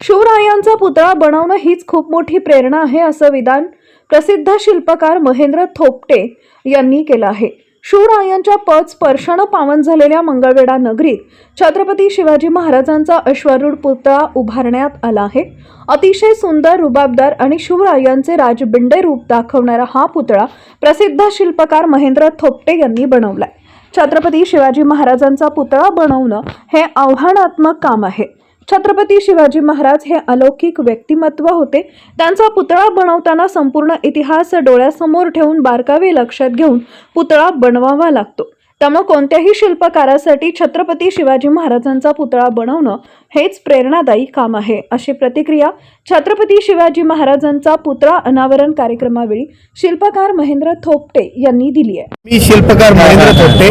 शिवरायांचा पुतळा बनवणं हीच खूप मोठी प्रेरणा आहे असं विधान प्रसिद्ध शिल्पकार महेंद्र थोपटे यांनी केलं आहे. शिवरायांच्या पद स्पर्शानं पावन झालेल्या मंगळवेढा नगरीत छत्रपती शिवाजी महाराजांचा अश्वारूढ पुतळा उभारण्यात आला आहे. अतिशय सुंदर रुबाबदार आणि शिवरायांचे राजबिंडे रूप दाखवणारा हा पुतळा प्रसिद्ध शिल्पकार महेंद्र थोपटे यांनी बनवलाय. छत्रपती शिवाजी महाराजांचा पुतळा बनवणं हे आव्हानात्मक काम आहे. छत्रपती शिवाजी महाराज हे अलौकिक व्यक्तिमत्व होते. त्यांचा पुतळा बनवताना संपूर्ण इतिहास डोळ्यासमोर ठेवून बारकावे लक्षात घेऊन पुतळा बनवावा लागतो. त्यामुळे कोणत्याही शिल्पकारासाठी छत्रपती शिवाजी महाराजांचा पुतळा बनवणं हेच प्रेरणादायी काम आहे अशी प्रतिक्रिया छत्रपती शिवाजी महाराजांचा पुतळा अनावरण कार्यक्रमावेळी शिल्पकार महेंद्र थोपटे यांनी दिली आहे. मी शिल्पकार महेंद्र थोपटे.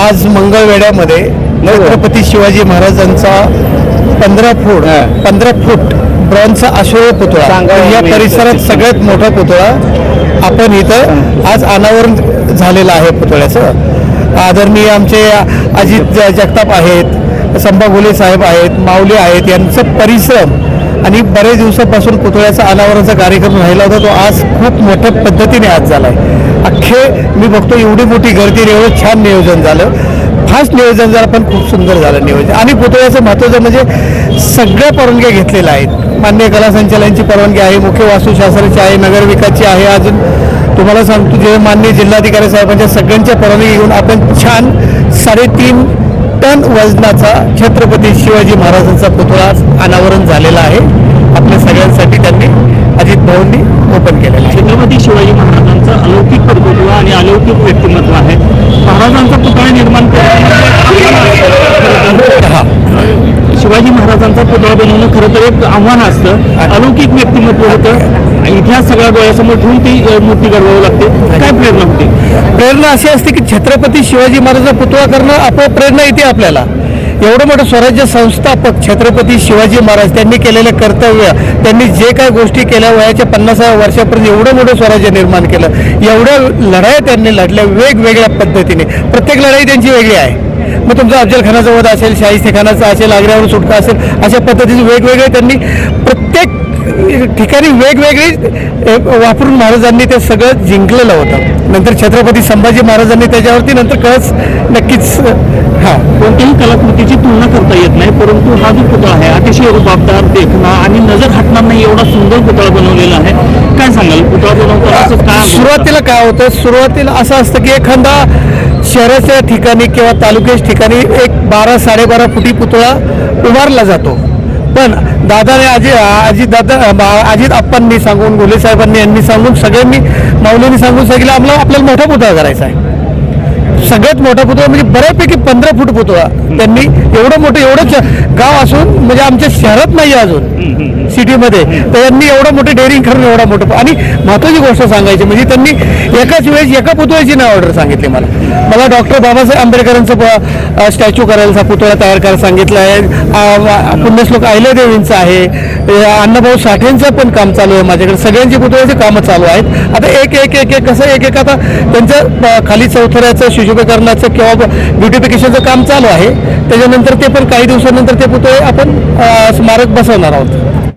आज मंगळवेड्यामध्ये छत्रपती शिवाजी महाराजांचा पंधरा फूट पंधरा फूट ब्रॉन्झचा अश्वय पुतळा. या परिसरात सगळ्यात मोठा पुतळा आपण इथं आज अनावरण झालेलं आहे पुतळ्याचं. आदरणीय आमचे अजित जगताप आहेत संभा घोले साहेब आहेत माऊली आहेत यांचं परिश्रम आणि बरेच दिवसापासून पुतळ्याचा अनावरणाचा कार्यक्रम राहिला होता तो आज खूप मोठ्या पद्धतीने आज झाला आहे अख्खे मी बघतो एवढी मोठी गर्दी एवढं छान नियोजन झालं. फास्ट नियोजन झालं पण खूप सुंदर झालं नियोजन. आणि पुतळ्याचं महत्त्वाचं म्हणजे सगळ्या परवानग्या घेतलेल्या आहेत. मान्य कला संचालनाची परवानगी आहे मुख्य वास्तुशास्त्राची आहे नगरविकासची आहे अजून. तुम्हाला सांगतो जे मान्य जिल्हाधिकारी साहेबांच्या सगळ्यांच्या परवानगी घेऊन आपण छान साडेतीन टन वजनाचा छत्रपती शिवाजी महाराजांचा पुतळा अनावरण झालेला आहे. आपल्या सगळ्यांसाठी त्यांनी अजित भाऊंनी ओपन केलेला आहे. छत्रपती शिवाजी महाराजांचं अलौकिक कर्तृत्व आणि अलौकिक व्यक्तिमत्व आहे. महाराजांचा पुतळा निर्माण शिवाजी महाराजांचा पुतळा बनवणं खरं तर एक आव्हान असतं. अलौकिक व्यक्तिमत्व होतं. इतिहास सगळ्या डोळ्यासमोर ठेवून ती मूर्ती घडवावी लागते. काय प्रेरणा होती? प्रेरणा अशी असते की छत्रपती शिवाजी महाराजांचा पुतळा करणं आपोआप प्रेरणा येते आपल्याला. एवढं मोठं स्वराज्य संस्थापक छत्रपती शिवाजी महाराज त्यांनी केलेलं कर्तव्य त्यांनी जे काय गोष्टी केल्या वयाच्या पन्नासाव्या वर्षापर्यंत एवढं मोठं स्वराज्य निर्माण केलं. एवढ्या लढाया त्यांनी लढल्या वेगवेगळ्या पद्धतीने. प्रत्येक लढाई त्यांची वेगळी आहे. मग तुमचा अफजल खानाचा वध असेल शाहिस्ते खानाचा असेल आग्र्यावर सुटका असेल अशा पद्धतीने वेगवेगळे त्यांनी प्रत्येक ठिकाणी वेगवेगळी वापरून महाराजांनी ते सगळं जिंकलेलं होतं. नंतर छत्रपती संभाजी महाराजांनी त्याच्यावरती नंतर कळस नक्कीच हां. कोणत्याही कलाकृतीची तुलना करता येत नाही परंतु हा जो पुतळा आहे अतिशय रुबाबदार देखणा आणि नजर हटणार नाही एवढा सुंदर पुतळा बनवलेला आहे. काय सांगाल? पुतळा बनवताना सुरुवातीला काय होतं? सुरुवातीला असं असतं की एखादा शहराच्या ठिकाणी किंवा तालुक्याच्या ठिकाणी एक बारा साडेबारा फुटी पुतळा उभारला जातो. पण दादाने आजी अजित दादा अजित आप्पांनी सांगून गोले साहेबांनी यांनी सांगून सगळ्यांनी माऊलींनी सांगून सांगितलं आम्हाला आपल्याला मोठा पुतळा करायचा आहे. सगळ्यात मोठा पुतळा म्हणजे बऱ्यापैकी पंधरा फूट पुतळा. त्यांनी एवढं मोठं एवढंच गाव असून म्हणजे आमच्या शहरात नाही आहे अजून सिटीमध्ये तर यांनी एवढं मोठं डेअरिंग करून एवढा मोठं आणि महत्त्वाची गोष्ट सांगायची म्हणजे त्यांनी एकाच वेळेस एका पुतळ्याची नाव ऑर्डर सांगितली मला. मला डॉक्टर बाबासाहेब आंबेडकरांचं स्टॅच्यू करायला पुतळा तयार करायला सांगितलं आहे. पुण्यश्लोक अहिल्यादेवींचं आहे. अण्णाभाऊ साठेंचं पण काम चालू आहे माझ्याकडे. सगळ्यांची पुतळ्याची कामं चालू आहेत. आता एक एक एक एक कसं एक एक आता त्यांचं खाली चौथऱ्याचं शुशुभीकरणाचं किंवा ब्युटिफिकेशनचं काम चालू आहे. त्याच्यानंतर ते पण काही दिवसानंतर ते पुतळे आपण स्मारक बसवणार आहोत.